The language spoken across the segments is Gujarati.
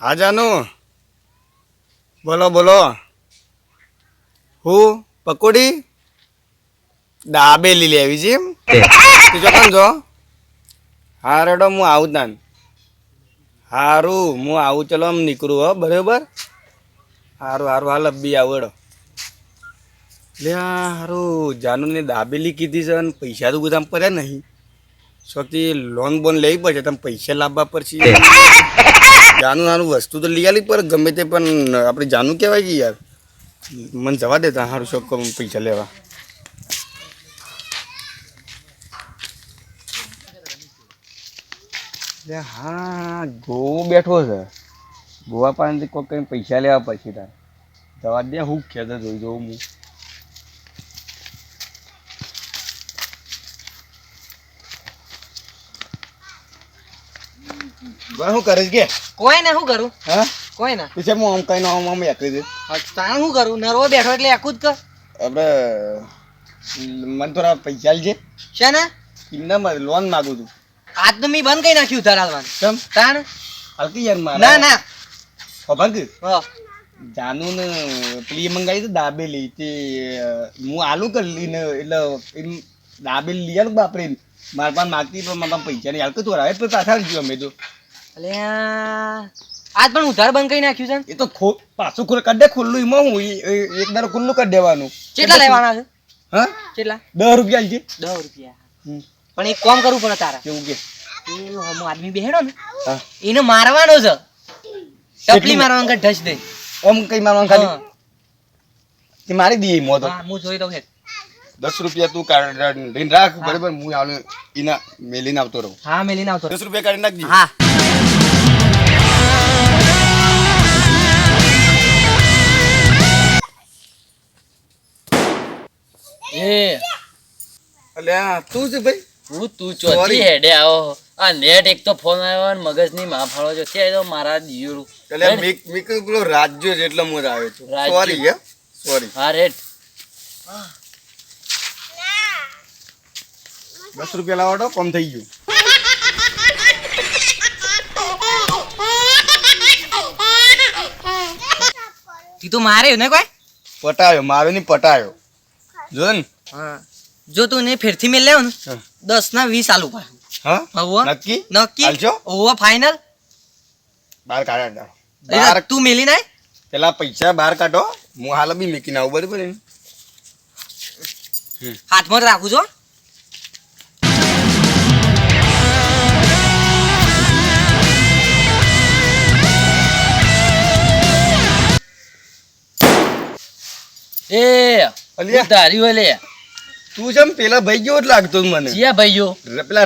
હા જાનુ. બોલો બોલો. હું પકોડી દાબેલી લેવી છે એમ. તું. ચોકન છો હા રેડો હું આવું તાન હારું હું આવું ચલો આમ નીકળું હો બરાબર? હારું હારું હાલ અબ્બી આવડો લે હારું જાનુને દાબેલી કીધી છે અને પૈસા તો બધા પડ્યા નહીં. શોખથી લોન બોન લેવી પડશે તમે પૈસા લાવવા પડશે. જાનું નાનું વસ્તુ તો લઈ આલી પર, ગમે તે પણ આપણે જાનું કહેવાય કે યાર. મને જવા દેતા સારું શોખ પૈસા લેવા. હા, ગોવો બેઠો છે. ગોવા પાસેથી કોઈ કંઈ પૈસા લેવા પછી તાર. જવા દે, હું ખેતર જોઈ જોઉં, હું. શું કરે કે? કોઈ ને શું કરું? હા? કોઈ ને. પછી હું આમ કઈ આમ આમ એકલી દે તાણ શું કરું? નરવો બેઠો એટલે જ કર. આપણે મને થોડા પૈસા છે છે ને એમના લોન માગું છું. આજ તો મેં બંધ કરી નાખ્યું ઉધાર હાલવાનું. કેમ? તાણ? હલકી યાર મારે. ના ના. હા. જાનુ ને પેલી મંગાવી તો દાબેલી. તે હું આલુ કરી ને એટલે એમ દાબેલી લઈ આલું બાપરે. મારા પાસે માગતી પણ મારા પૈસા નહીં. હાલ કે થોડા હવે પાછા ગયો અમે તો. આજ પણ ઉધાર બંધ કરી નાખ્યું છે એ તો ખો પાછું ખોલ કાઢે દે ખુલ્લું. એમાં હું એક દાડો ખુલ્લું કાઢ દેવાનું. કેટલા લેવાના છે? હા? કેટલા? દસ રૂપિયા છે. દસ રૂપિયા. પણ એક કામ કરવું પડે તારા. કેવું કે? આદમી બેહેડો ને એને મારવાનો છે. ટપલી મારવાનું કે ઢસ દે. ઓમ કઈ મારવાનું ખાલી? તે મારી દઈએ મો તો હા, હું જોઈ દઉં હેડ. દસ રૂપિયા તું કાઢીને રાખ બરાબર? હું આવું એના મેલીને આવતો રહું. હા મેલીને આવતો દસ રૂપિયા કાઢી નાખજે. હા. એ. અલ્યા તું છે ભાઈ? હું તું. ચોથી હેડે આવો. આ નેટ એક તો ફોન આવ્યો ને મગજની માફાળો છે. તો મારા જીવડું એટલે મેં મેં પેલો રાજ્યો છે એટલે હું જ આવ્યો છું. સોરી હે? સોરી હા રેટ દસ રૂપિયા લાવો તો કમ થઈ ગયું. તી તો મારે ને કોઈ? પટાયો મારો ને પટાયો. જો ને. હા. જો તું ને ફેરથી મેલ લેવો ને. દસ ના વીસ આલુ પાછું હા? નક્કી? નક્કી? હાલશો? ઓવર ફાઇનલ બહાર કાઢા બહાર તું મેલી નાય? પેલા પૈસા બહાર કાઢો. હું હાલ બી મૂકીને આવું બરાબર હાથમાં જ રાખું છો એ અલિયા. હું ધાર્યું લે તું જેમ પેલા ભાઈ જેવો જ લાગતો મને. ચિયા ભાઈ જો પેલા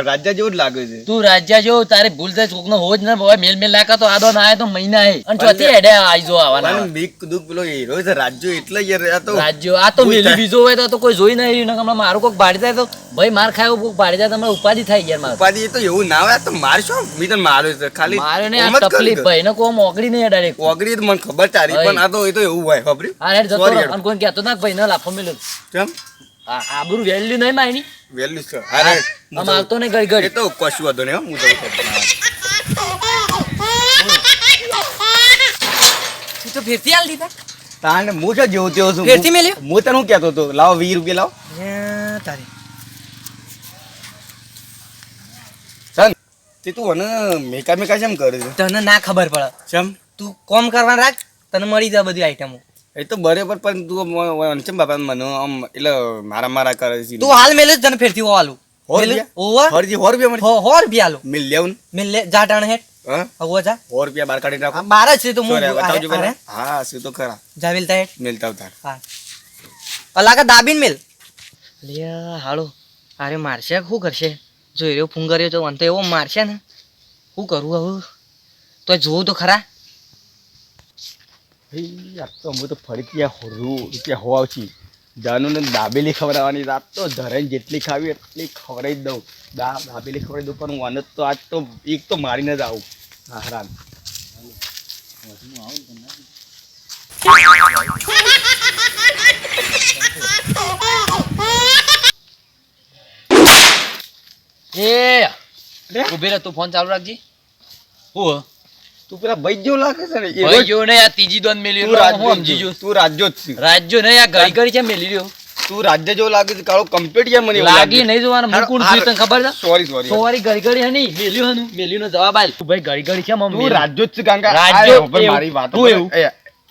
રાજા જેવો જ લાગે છે. તું રાજા જેવો તારે ભૂલ થાય કોકનો હોજ ને હવે મેલ મેલ નાખા તો આદો ના આય તો મહિના હે. અને ચોથી હેડે આઈ આવવાના. બીક દુઃખ પેલો હીરો છે રાજ્યો એટલે યાર આ તો રાજ્યો આ તો મેલી બીજો હોય તો- કોઈ જોઈ નહીં રહ્યું ને હમણાં મારું કોક ભાડી જાય તો ભાઈ માર ખાયો કોક ભાડી જાય તમારે ઉપાધિ થાય યાર મારે. ઉપાધિ તો એવું ના હોય તો માર શું? મી તને માર્યો છે ખાલી મારે ને આ તકલીફ ભાઈ ને કોમ ઓગળી નહીં ડાયરેક્ટ ઓગળી તો મને ખબર તારી. પણ આ તો એ તો એવું હોય ખબર આ હેડ જતો અને કોઈ કહેતો ના ભાઈ ના લાફો મેલ્યો. કેમ? આ આબરૂ વેલ્યુ નહીં માયની વેલ્યુ છે. અરે હું આમ તો- આવતો ગઈ ઘડી એ તો કશું વાંધો નહીં હું જઉં છું. તું તો ફેરથી આલ દીધા. તાને હું છે જેવું તેવું છું? ફેરથી મેલ્યો? હું- હું તને શું કહેતો હતો લાવો વીસ રૂપિયા લાવો. હે, તારી. ચાલ. તે તું મને મેકા મેકા કેમ કરે છે? તને ના ખબર પડે. ચમ તું કોમ કરવા રાખ તને મળી જાય બધી આઈટમો એ તો બરાબર પણ તું ચમ બાપા મને આમ એટલે મારા મારા કરે છે તું હાલ મેલે જન ફેરથી ઓ હોર રૂપિયા? ઓવર હરજી સો રૂપિયા હો હો રૂપિયા આલુ મિલ લેવું મિલ લે જા ટાણ હેઠ. હા? હવે જા. હોર રૂપિયા બાર કાઢી રાખો મારા બાર છે તો હું બતાવજો અરે, હા શું તો ખરા જા મિલતા હેઠ. મિલતા ઉતાર. હા. અલાકા દાબીન મિલ? લ્યા હાળો અરે મારશે શું કરશે? જો એરો ફુંગર્યો તો અંતે એવો મારશે ને. શું કરું હવે? તો જોઉં તો ખરા. ભાઈ આ તો અમે તો ફરીથી આ રૂ રૂપિયા હોવા આવછી દાનુને ને દાબેલી ખવડાવવાની રાત તો ધરાઈને જેટલી ખાવી એટલી ખવડાવી જ દઉં. દા દાબેલી ખવડાવી દઉં પણ હું આને તો આજ તો એક તો મારીને જ આવું. હા હરાન એ લે. ઊભી રહે તું ફોન ચાલુ રાખજી. હું? તું પેલા ભાઈ લાગે છે ને ભાઈ ને આ ત્રીજી દોન મેલી તું રાજ્યો સમજી જ તું રાજ્યો જ છું. રાજ્યો ને આ ઘડી ઘડી છે મેલી રહ્યો? તું રાજ્ય જો લાગે છે કાળો કમ્પ્લીટ છે મને લાગી નહીં જોવાનું હું કોણ છું તને ખબર છે? સોરી સોરી સોરી ઘડી ઘડી હે નહીં મેલ્યું હનું મેલ્યું નો જવાબ આલ. ભાઈ ઘડી ઘડી છે મમ્મી તું રાજ્યો જ છે કાંકા રાજ્યો મારી વાત તું એવું.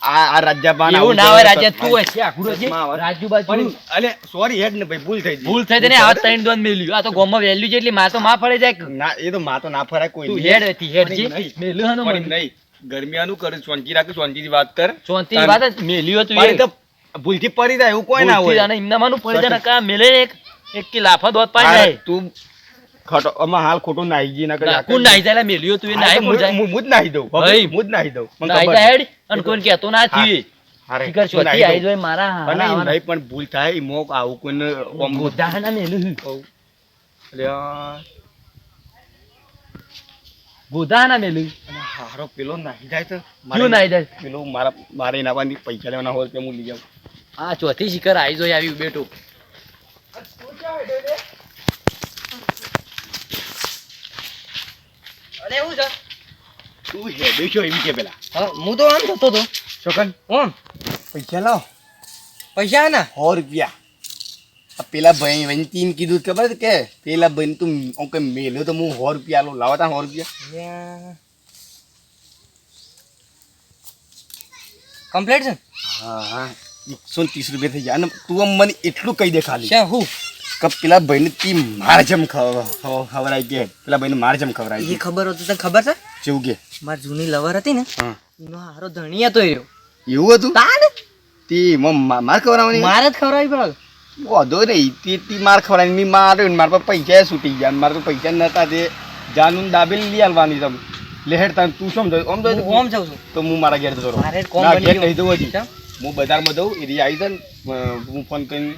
આ આ રાજ્યપાલ એવું ના હોય રાજ્ય તું હોય છે છે માં બાજુ અલે સોરી હેડ ને ભાઈ ભૂલ થઈ ભૂલ થઈ તેને આવા ત્રણ દોન મેલ્યું. આ તો ગોમાં વેલ્યુ જેટલી માં તો માં ફળે જાય. ના એ તો માં તો ના ફરાય કોઈ તું. હેડ હતી હેડ છે નહીં. મેલ્યું હનું પણ નહીં. ગરમિયાનું કરે રાખ વાત કર. ચોંતી વાત મેલ્યું હતું પણ એ. તો ભૂલથી પડી જાય એવું કોઈ ના હોય. એમના માનું પડી જાય કા મેલે એક એક કે લાફા દોત પાડી જાય. તું ખોટો આમાં હાલ ખોટું નાહી જી ના કરે કોણ નાહી જાય મેલ્યું તું નાહી કોણ જાય હું જ નાહી દઉં. ભાઈ. હું જ નાહી દઉં. મને ખબર. હેડ અને કોઈને કહેતો ના થી અરે ચોથી આઈ જોય મારા હારા નહીં, પણ ભૂલ થાય મો મોક આવું કોઈને આમ ગોધાના મેલું અલ્યા, ગોધાના મેલ્યું અને હારો પેલો નાહી જાય તો ક્યું નાહી જાય? પેલો મારા મારે નાવાની પૈસા લેવાના હોય તે હું લઈ જાઉં. આ ચોથી શિખર આવી જોઈ આવી બેઠો. એવું છે? તું હેડે છો એવી કે પેલા. હા હું તો આમ જતો હતો. છોકન ઓમ પૈસા લાવ. પૈસા ને સો રૂપિયા. પેલા ભાઈ વંતીને કીધું ખબર છે કે? પેલા ભાઈ તું આમ કે મેલ્યો તો હું સો રૂપિયા લો લાવો તા સો રૂપિયા. કમ્પ્લીટ છે? હા હા. એકસો ને ત્રીસ રૂપિયા થઈ ગયા. અને તું આમ મને એટલું કહી દે ખાલી. છે હું? કે પેલા ભાઈને તી માર જેમ ખવ- ખવ- ખવડાય કે પેલા ભાઈને માર જેમ ખવડાય એ ખબર હતું તને ખબર છે? જેવું કે. મારી જૂની લવર હતી ને એનો હારો ધણી હતો રહ્યો. એવું હતું? તે માર ખવડાવવાની? મારે જ ખવરાવી પડે. વાંધો નહીં તે તી માર ખવડાવી મેં માર્યો ને મારા પર પૈસા છૂટી ગયા. મારા તો પૈસા નતા તે જાનું દાબેલી લઈ આલવાની તમે. લેહેડ તાન તું શું સમજો આમ જોઈ ઓમ જાઉં છું. તો હું મારા ઘેર જતો રહું. ના ઘેર. નહીં દઉં હજી? હું બજારમાં દઉં એ આવી જાય હું ફોન કરીને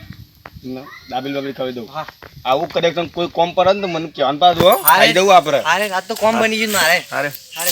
દાબેલ બાબેલ ખવડાવી દઉં. હા. આવું કરે કોઈ કોમ પર ને તો મને કહેવાનું પાછું હારે. આવી દઉં આપણે. રાત તો કોમ બની ગયું મારે. હારે. અરે